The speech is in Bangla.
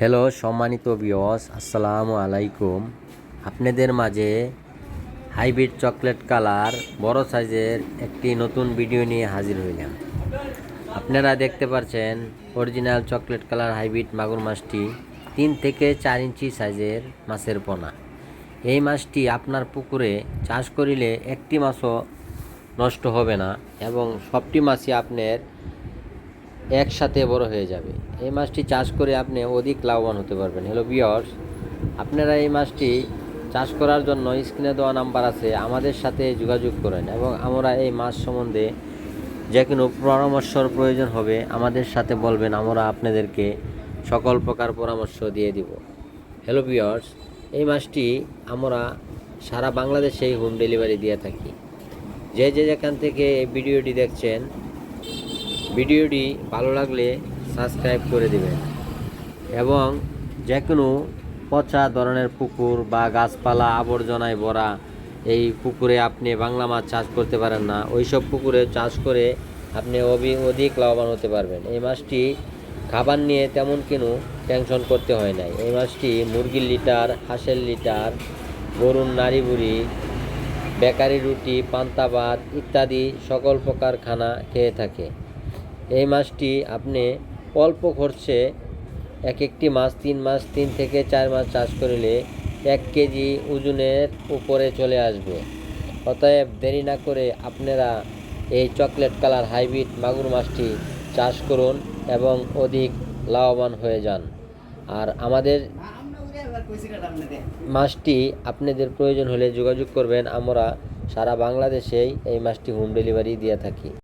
হ্যালো সম্মানিত বিয়স আসসালামু আলাইকুম। আপনাদের মাঝে হাইব্রিড চকলেট কালার, বড় সাইজের একটি নতুন ভিডিও নিয়ে হাজির হইলাম। আপনারা দেখতে পাচ্ছেন অরিজিনাল চকলেট কালার হাইব্রিড মাগুর মাছটি তিন থেকে চার ইঞ্চি সাইজের মাছের পোনা। এই মাছটি আপনার পুকুরে চাষ করিলে একটি মাছও নষ্ট হবে না এবং সবটি মাছই আপনার একসাথে বড় হয়ে যাবে। এই মাছটি চাষ করে আপনি অধিক লাভবান হতে পারবেন। হ্যালো বিয়র্স আপনারা এই মাছটি চাষ করার জন্য স্ক্রিনে দেওয়া নাম্বার আছে। আমাদের সাথে যোগাযোগ করেন এবং আমরা এই মাছ সম্বন্ধে যে কোনো পরামর্শর প্রয়োজন হবে, আমাদের সাথে বলবেন। আমরা আপনাদেরকে সকল প্রকার পরামর্শ দিয়ে দিব। হ্যালো বিয়র্স এই মাছটি আমরা সারা বাংলাদেশেই হোম ডেলিভারি দিয়ে থাকি। যে যে যেখান থেকে এই ভিডিওটি দেখছেন ভিডিওটি ভালো লাগলে সাবস্ক্রাইব করে দেবেন। এবং যে কোনো পচা ধরনের পুকুর বা গাছপালা, আবর্জনায় ভরা এই পুকুরে আপনি বাংলা মাছ চাষ করতে পারেন না। ওই সব পুকুরে চাষ করে আপনি অবি- অধিক লাভবান হতে পারবেন। এই মাছটি খাবার নিয়ে তেমন কোনো টেনশন করতে হয় নাই। এই মাছটি মুরগির লিটার, হাঁসের লিটার, গরুর নাড়ি বুড়ি বেকারি রুটি, পান্তা ভাত ইত্যাদি সকল প্রকার খানা খেয়ে থাকে। এই মাছটি আপনি অল্প খরচে এক একটি মাছ, তিন মাস তিন থেকে চার মাস চাষ করলে এক কেজি ওজনের উপরে চলে আসবে। অতএব দেরি না করে আপনারা এই চকলেট কালার হাইব্রিড মাগুর মাছটি চাষ করুন এবং অধিক লাভবান হয়ে যান। আর আমাদের মাছটি আপনাদের প্রয়োজন হলে যোগাযোগ করবেন। আমরা সারা বাংলাদেশেই এই মাছটি হোম ডেলিভারি দিয়ে থাকি।